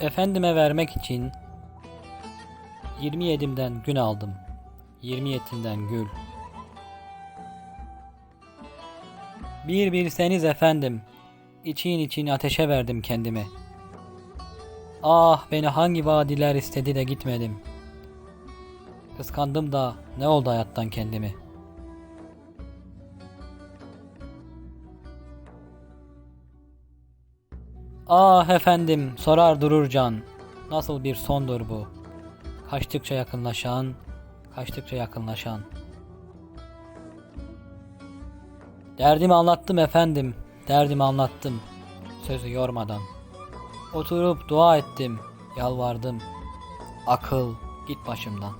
Efendime vermek için 27'imden gün aldım. 27'inden gül. Bir bilseniz efendim, için için ateşe verdim kendimi. Ah beni hangi vadiler istedi de gitmedim. Kıskandım da ne oldu hayattan kendimi. Ah efendim sorar durur can. Nasıl bir sondur bu? Kaçtıkça yakınlaşan, kaçtıkça yakınlaşan. Derdimi anlattım efendim, derdimi anlattım. Sözü yormadan. Oturup dua ettim, yalvardım. Akıl git başımdan.